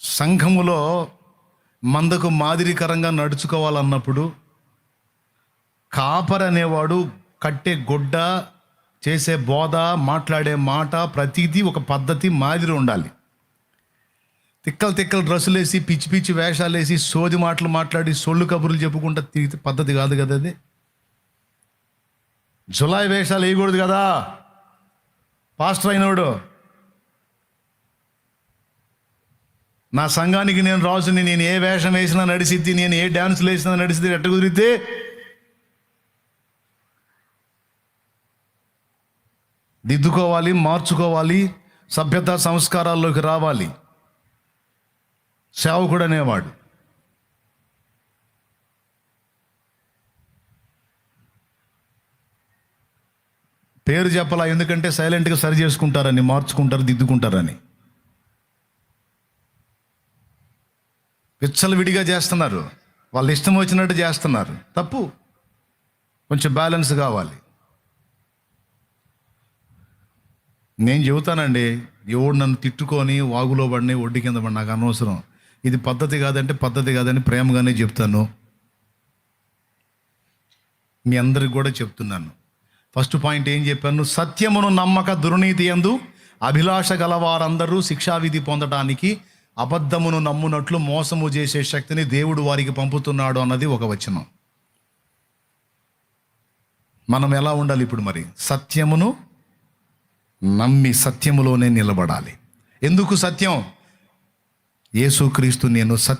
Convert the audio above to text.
సంఘములో మందకు మాదిరికరంగా నడుచుకోవాలన్నప్పుడు కాపర్ అనేవాడు కట్టే గుడ్డ చేసే బోధ మాట్లాడే మాట ప్రతిదీ ఒక పద్ధతి మాదిరి ఉండాలి. తిక్కలు తిక్కలు డ్రెస్సులు వేసి పిచ్చి పిచ్చి వేషాలు వేసి సోది మాటలు మాట్లాడి సొళ్ళు కబుర్లు చెప్పుకుంటా తిరిగితే పద్ధతి కాదు కదా అది? జులై వేషాలు వేయకూడదు కదా? పాస్టర్ అయినోడు నా సంఘానికి నేను రాజుని నేను ఏ వేషం వేసినా నడిసిద్ది నేను ఏ డ్యాన్సులు వేసినా నడిసిద్ది ఎట్ట కుదిరితే? దిద్దుకోవాలి మార్చుకోవాలి సభ్యత సంస్కారాల్లోకి రావాలి. సేవకుడు అనేవాడు. పేరు చెప్పాలా ఎందుకంటే సైలెంట్గా సరి చేసుకుంటారని మార్చుకుంటారు దిద్దుకుంటారని. విచ్చలు విడిగా చేస్తున్నారు. వాళ్ళు ఇష్టం వచ్చినట్టు చేస్తున్నారు. తప్పు. కొంచెం బ్యాలెన్స్ కావాలి. నేను చెబుతానండి ఎవడు నన్ను తిట్టుకొని వాగులో పడిని ఒడ్డు కింద పడి నాకు అనవసరం. ఇది పద్ధతి కాదంటే పద్ధతి కాదని ప్రేమగానే చెప్తాను. మీ అందరికి కూడా చెప్తున్నాను. ఫస్ట్ పాయింట్ ఏం చెప్పాను? సత్యమును నమ్మక దుర్నీతి ఎందు అభిలాష గల వారందరూ శిక్షావిధి పొందడానికి అబద్ధమును నమ్మునట్లు మోసము చేసే శక్తిని దేవుడు వారికి పంపుతున్నాడు అన్నది ఒక వచనం. మనం ఎలా ఉండాలి ఇప్పుడు మరి? సత్యమును నమ్మి సత్యములోనే నిలబడాలి. ఎందుకు సత్యం? యేసుక్రీస్తు నేను సత్య